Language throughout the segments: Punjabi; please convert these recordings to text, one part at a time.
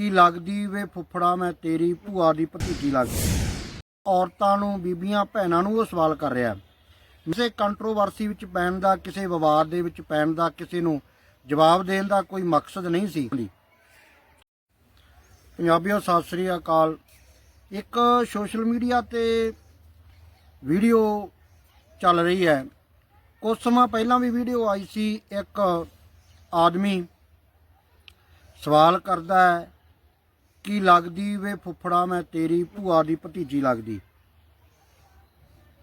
ਕੀ ਲੱਗਦੀ ਵੇ ਫੁੱਫੜਾ, ਮੈਂ ਤੇਰੀ ਭੂਆ ਦੀ ਭਤੀਜੀ ਲੱਗਦੀ। ਔਰਤਾਂ ਨੂੰ, ਬੀਬੀਆਂ, ਭੈਣਾਂ ਨੂੰ ਉਹ ਸਵਾਲ ਕਰ ਰਿਹਾ। ਕਿਸੇ ਕੰਟਰੋਵਰਸੀ ਵਿੱਚ ਪੈਣ ਦਾ, ਕਿਸੇ ਵਿਵਾਦ ਦੇ ਵਿੱਚ ਪੈਣ ਦਾ, ਕਿਸੇ ਨੂੰ ਜਵਾਬ ਦੇਣ ਦਾ ਕੋਈ ਮਕਸਦ ਨਹੀਂ ਸੀ। ਪੰਜਾਬੀਓ, ਸਤਿ ਸ੍ਰੀ ਅਕਾਲ। ਇੱਕ ਸੋਸ਼ਲ ਮੀਡੀਆ ਤੇ ਵੀਡੀਓ ਚੱਲ ਰਹੀ ਹੈ। ਕੁਝ ਸਮਾਂ ਪਹਿਲਾਂ ਵੀ ਵੀਡੀਓ ਆਈ ਸੀ, ਇੱਕ ਆਦਮੀ ਸਵਾਲ ਕਰਦਾ ਹੈ ਕੀ ਲੱਗਦੀ ਵੇ ਫੁੱਫੜਾ, ਮੈਂ ਤੇਰੀ ਭੂਆ ਦੀ ਭਤੀਜੀ ਲੱਗਦੀ।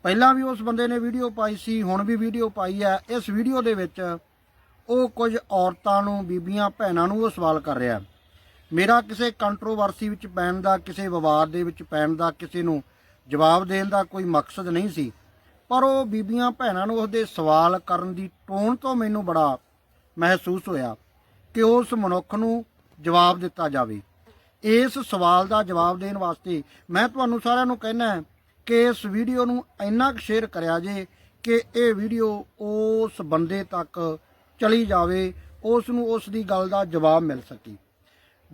ਪਹਿਲਾਂ ਵੀ ਉਸ ਬੰਦੇ ਨੇ ਵੀਡੀਓ ਪਾਈ ਸੀ, ਹੁਣ ਵੀ ਵੀਡੀਓ ਪਾਈ ਹੈ। ਇਸ ਵੀਡੀਓ ਦੇ ਵਿੱਚ ਉਹ ਕੁਝ ਔਰਤਾਂ ਨੂੰ, ਬੀਬੀਆਂ, ਭੈਣਾਂ ਨੂੰ ਉਹ ਸਵਾਲ ਕਰ ਰਿਹਾ। ਮੇਰਾ ਕਿਸੇ ਕੰਟਰੋਵਰਸੀ ਵਿੱਚ ਪੈਣ ਦਾ, ਕਿਸੇ ਵਿਵਾਦ ਦੇ ਵਿੱਚ ਪੈਣ ਦਾ, ਕਿਸੇ ਨੂੰ ਜਵਾਬ ਦੇਣ ਦਾ ਕੋਈ ਮਕਸਦ ਨਹੀਂ ਸੀ। ਪਰ ਉਹ ਬੀਬੀਆਂ, ਭੈਣਾਂ ਨੂੰ ਉਸਦੇ ਸਵਾਲ ਕਰਨ ਦੀ ਟੋਨ ਤੋਂ ਮੈਨੂੰ ਬੜਾ ਮਹਿਸੂਸ ਹੋਇਆ ਕਿ ਉਸ ਮਨੁੱਖ ਨੂੰ ਜਵਾਬ ਦਿੱਤਾ ਜਾਵੇ। ਇਸ ਸਵਾਲ ਦਾ ਜਵਾਬ ਦੇਣ ਵਾਸਤੇ ਮੈਂ ਤੁਹਾਨੂੰ ਸਾਰਿਆਂ ਨੂੰ ਕਹਿਣਾ ਹੈ ਕਿ ਇਸ ਵੀਡੀਓ ਨੂੰ ਇੰਨਾ ਕੁ ਸ਼ੇਅਰ ਕਰਿਆ ਜੇ ਕਿ ਇਹ ਵੀਡੀਓ ਉਸ ਬੰਦੇ ਤੱਕ ਚਲੀ ਜਾਵੇ ਉਸ ਨੂੰ ਉਸ ਦੀ ਗੱਲ ਦਾ ਜਵਾਬ ਮਿਲ ਸਕੇ।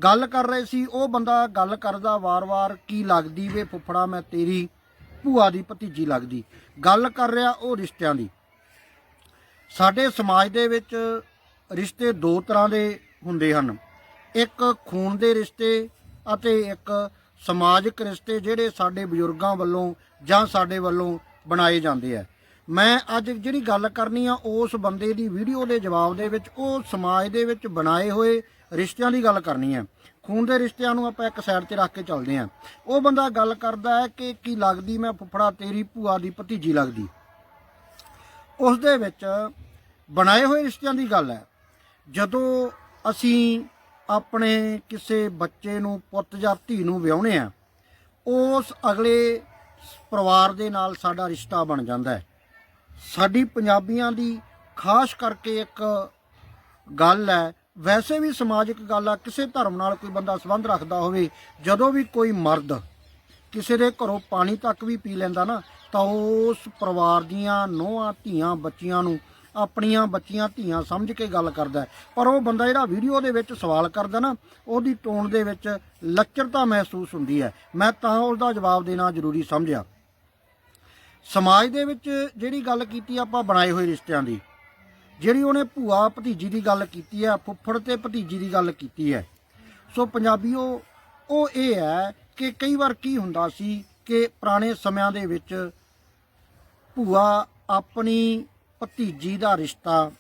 ਗੱਲ ਕਰ ਰਹੇ ਸੀ, ਉਹ ਬੰਦਾ ਗੱਲ ਕਰਦਾ ਵਾਰ-ਵਾਰ, ਕੀ ਲੱਗਦੀ ਵੇ ਫੁੱਫੜਾ ਮੈਂ ਤੇਰੀ, ਭੂਆ ਦੀ ਭਤੀਜੀ ਲੱਗਦੀ। ਗੱਲ ਕਰ ਰਿਹਾ ਉਹ ਰਿਸ਼ਤਿਆਂ ਦੀ। ਸਾਡੇ ਸਮਾਜ ਦੇ ਵਿੱਚ ਰਿਸ਼ਤੇ ਦੋ ਤਰ੍ਹਾਂ ਦੇ ਹੁੰਦੇ ਹਨ। ਇੱਕ ਖੂਨ ਦੇ ਰਿਸ਼ਤੇ ਅਤੇ ਇੱਕ ਸਮਾਜਿਕ ਰਿਸ਼ਤੇ ਜਿਹੜੇ ਸਾਡੇ ਬਜ਼ੁਰਗਾਂ ਵੱਲੋਂ ਜਾਂ ਸਾਡੇ ਵੱਲੋਂ ਬਣਾਏ ਜਾਂਦੇ ਆ। ਮੈਂ ਅੱਜ ਜਿਹੜੀ ਗੱਲ ਕਰਨੀ ਆ, ਉਸ ਬੰਦੇ ਦੀ ਵੀਡੀਓ ਦੇ ਜਵਾਬ ਦੇ ਵਿੱਚ, ਉਹ ਸਮਾਜ ਦੇ ਵਿੱਚ ਬਣਾਏ ਹੋਏ ਰਿਸ਼ਤਿਆਂ ਦੀ ਗੱਲ ਕਰਨੀ ਹੈ ਖੂਨ ਦੇ ਰਿਸ਼ਤਿਆਂ ਨੂੰ ਆਪਾਂ ਇੱਕ ਸਾਈਡ ਤੇ ਰੱਖ ਕੇ ਚੱਲਦੇ ਹਾਂ ਉਹ ਬੰਦਾ ਗੱਲ ਕਰਦਾ ਹੈ ਕਿ ਕੀ ਲੱਗਦੀ ਮੈਂ ਫੁੱਫੜਾ ਤੇਰੀ ਭੂਆ ਦੀ ਭਤੀਜੀ ਲੱਗਦੀ। ਉਸ ਦੇ ਵਿੱਚ ਬਣਾਏ ਹੋਏ ਰਿਸ਼ਤਿਆਂ ਦੀ ਗੱਲ ਹੈ। ਜਦੋਂ ਅਸੀਂ ਆਪਣੇ ਕਿਸੇ ਬੱਚੇ ਨੂੰ, ਪੁੱਤ ਜਾਂ ਧੀ ਨੂੰ ਵਿਆਹੁਨੇ ਆ, ਉਸ ਅਗਲੇ ਪਰਿਵਾਰ ਦੇ ਨਾਲ ਸਾਡਾ ਰਿਸ਼ਤਾ ਬਣ ਜਾਂਦਾ ਹੈ। ਸਾਡੀ ਪੰਜਾਬੀਆਂ ਦੀ ਖਾਸ ਕਰਕੇ ਇੱਕ ਗੱਲ ਹੈ, ਵੈਸੇ ਵੀ ਸਮਾਜਿਕ ਗੱਲ ਆ, ਕਿਸੇ ਧਰਮ ਨਾਲ ਕੋਈ ਬੰਦਾ ਸੰਬੰਧ ਰੱਖਦਾ ਹੋਵੇ, ਜਦੋਂ ਵੀ ਕੋਈ ਮਰਦ ਕਿਸੇ ਦੇ ਘਰੋਂ ਪਾਣੀ ਤੱਕ ਵੀ ਪੀ ਲੈਂਦਾ ਨਾ, ਤਾਂ ਉਸ ਪਰਿਵਾਰ ਦੀਆਂ ਨੋਹਾਂ ਧੀਆਂ ਬੱਚੀਆਂ ਨੂੰ ਆਪਣੀਆਂ ਬੱਚੀਆਂ ਧੀਆਂ ਸਮਝ ਕੇ ਗੱਲ ਕਰਦਾ ਪਰ ਉਹ ਬੰਦਾ ਜਿਹੜਾ ਵੀਡੀਓ ਦੇ ਵਿੱਚ ਸਵਾਲ ਕਰਦਾ ਨਾ, ਉਹਦੀ ਟੋਨ ਦੇ ਵਿੱਚ ਲੱਚਰਤਾ ਮਹਿਸੂਸ ਹੁੰਦੀ ਹੈ। ਮੈਂ ਤਾਂ ਉਹਦਾ ਜਵਾਬ ਦੇਣਾ ਜ਼ਰੂਰੀ ਸਮਝਿਆ। ਸਮਾਜ ਦੇ ਵਿੱਚ ਜਿਹੜੀ ਗੱਲ ਕੀਤੀ ਆਪਾਂ ਬਣਾਏ ਹੋਏ ਰਿਸ਼ਤਿਆਂ ਦੀ, ਜਿਹੜੀ ਉਹਨੇ ਭੂਆ ਭਤੀਜੀ ਦੀ ਗੱਲ ਕੀਤੀ ਹੈ, ਫੁੱਫੜ ਤੇ ਭਤੀਜੀ ਦੀ ਗੱਲ ਕੀਤੀ ਹੈ। ਸੋ ਪੰਜਾਬੀਓ, ਉਹ ਇਹ ਹੈ ਕਿ ਕਈ ਵਾਰ ਕੀ ਹੁੰਦਾ ਸੀ ਕਿ ਪੁਰਾਣੇ ਸਮਿਆਂ ਦੇ ਵਿੱਚ ਭੂਆ ਆਪਣੀ ਭਤੀਜੀ ਦਾ ਰਿਸ਼ਤਾ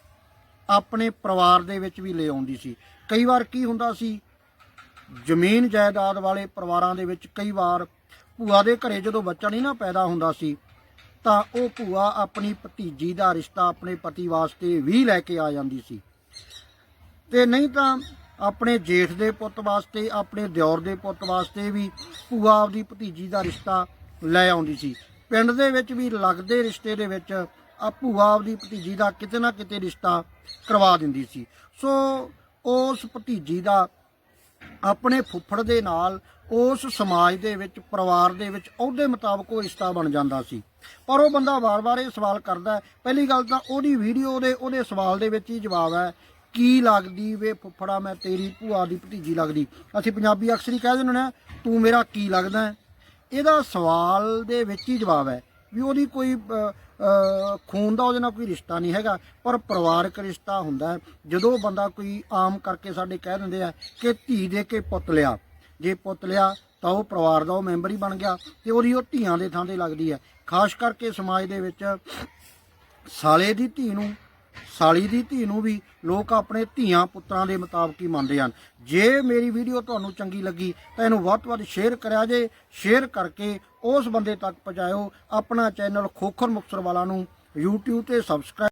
ਆਪਣੇ ਪਰਿਵਾਰ ਦੇ ਵਿੱਚ ਵੀ ਲੈ ਆਉਂਦੀ ਸੀ। ਕਈ ਵਾਰ ਕੀ ਹੁੰਦਾ ਸੀ, ਜ਼ਮੀਨ ਜਾਇਦਾਦ ਵਾਲੇ ਪਰਿਵਾਰਾਂ ਦੇ ਵਿੱਚ ਕਈ ਵਾਰ ਭੂਆ ਦੇ ਘਰੇ ਜਦੋਂ ਬੱਚਾ ਨਹੀਂ ਨਾ ਪੈਦਾ ਹੁੰਦਾ ਸੀ, ਤਾਂ ਉਹ ਭੂਆ ਆਪਣੀ ਭਤੀਜੀ ਦਾ ਰਿਸ਼ਤਾ ਆਪਣੇ ਪਤੀ ਵਾਸਤੇ ਵੀ ਲੈ ਕੇ ਆ ਜਾਂਦੀ ਸੀ। ਤੇ ਨਹੀਂ ਤਾਂ ਆਪਣੇ ਜੇਠ ਦੇ ਪੁੱਤ ਵਾਸਤੇ, ਆਪਣੇ ਦਿਓਰ ਦੇ ਪੁੱਤ ਵਾਸਤੇ ਵੀ ਭੂਆ ਆਪਦੀ ਭਤੀਜੀ ਦਾ ਰਿਸ਼ਤਾ ਲੈ ਆਉਂਦੀ ਸੀ। ਪਿੰਡ ਦੇ ਵਿੱਚ ਵੀ ਲੱਗਦੇ ਰਿਸ਼ਤੇ ਦੇ ਵਿੱਚ ਆ ਭੂਆ ਆਪਦੀ ਭਤੀਜੀ ਦਾ ਕਿਤੇ ਨਾ ਕਿਤੇ ਰਿਸ਼ਤਾ ਕਰਵਾ ਦਿੰਦੀ ਸੀ। ਸੋ ਉਸ ਭਤੀਜੀ ਦਾ ਆਪਣੇ ਫੁੱਫੜ ਦੇ ਨਾਲ, ਉਸ ਸਮਾਜ ਦੇ ਵਿੱਚ, ਪਰਿਵਾਰ ਦੇ ਵਿੱਚ ਉਹਦੇ ਮੁਤਾਬਕ ਉਹ ਰਿਸ਼ਤਾ ਬਣ ਜਾਂਦਾ ਸੀ। ਪਰ ਉਹ ਬੰਦਾ ਵਾਰ-ਵਾਰ ਇਹ ਸਵਾਲ ਕਰਦਾ ਪਹਿਲੀ ਗੱਲ ਤਾਂ ਉਹਦੀ ਵੀਡੀਓ ਦੇ, ਉਹਦੇ ਸਵਾਲ ਦੇ ਵਿੱਚ ਹੀ ਜਵਾਬ ਹੈ, ਕੀ ਲੱਗਦੀ ਵੇ ਫੁੱਫੜਾ ਮੈਂ ਤੇਰੀ ਭੂਆ ਦੀ ਭਤੀਜੀ ਲੱਗਦੀ? ਅਸੀਂ ਪੰਜਾਬੀ ਅਕਸਰ ਹੀ ਕਹਿ ਦਿੰਦੇ ਨੇ ਤੂੰ ਮੇਰਾ ਕੀ ਲੱਗਦਾ ਇਹਦਾ ਸਵਾਲ ਦੇ ਵਿੱਚ ਹੀ ਜਵਾਬ ਹੈ। ਵੀ ਉਹਦੀ ਕੋਈ ਖੂਨ ਦਾ ਉਹਦੇ ਨਾਲ ਕੋਈ ਰਿਸ਼ਤਾ ਨਹੀਂ ਹੈਗਾ, ਪਰ ਪਰਿਵਾਰਕ ਰਿਸ਼ਤਾ ਹੁੰਦਾ ਜਦੋਂ ਬੰਦਾ ਕੋਈ ਆਮ ਕਰਕੇ ਸਾਡੇ ਕਹਿ ਦਿੰਦੇ ਆ ਕਿ ਧੀ ਦੇ ਕੇ ਪੁੱਤ ਲਿਆ, ਜੇ ਪੁੱਤ ਲਿਆ ਤਾਂ ਉਹ ਪਰਿਵਾਰ ਦਾ ਉਹ ਮੈਂਬਰ ਹੀ ਬਣ ਗਿਆ ਤੇ ਉਹਦੀ ਉਹ ਧੀਆਂ ਦੇ ਥਾਂ ਤੇ ਲੱਗਦੀ ਹੈ। ਖਾਸ ਕਰਕੇ ਸਮਾਜ ਦੇ ਵਿੱਚ ਸਾਲੇ ਦੀ ਧੀ ਨੂੰ, ਸਾਲੀ ਦੀ ਧੀ ਨੂੰ ਵੀ ਲੋਕ ਆਪਣੇ ਧੀਆਂ ਪੁੱਤਰਾਂ ਦੇ ਮੁਤਾਬਕ ਹੀ ਮੰਨਦੇ ਹਨ। ਜੇ ਮੇਰੀ ਵੀਡੀਓ ਤੁਹਾਨੂੰ ਚੰਗੀ ਲੱਗੀ, ਤਾਂ ਇਹਨੂੰ ਵੱਧ ਤੋਂ ਵੱਧ ਸ਼ੇਅਰ ਕਰਿਆ ਜੇ। ਸ਼ੇਅਰ ਕਰਕੇ ਉਸ ਬੰਦੇ ਤੱਕ ਪਹੁੰਚਾਇਓ। ਆਪਣਾ ਚੈਨਲ ਖੋਖਰ ਮੁਕਤਸਰ ਵਾਲਾ ਨੂੰ YouTube ਤੇ ਸਬਸਕ੍ਰਾਈਬ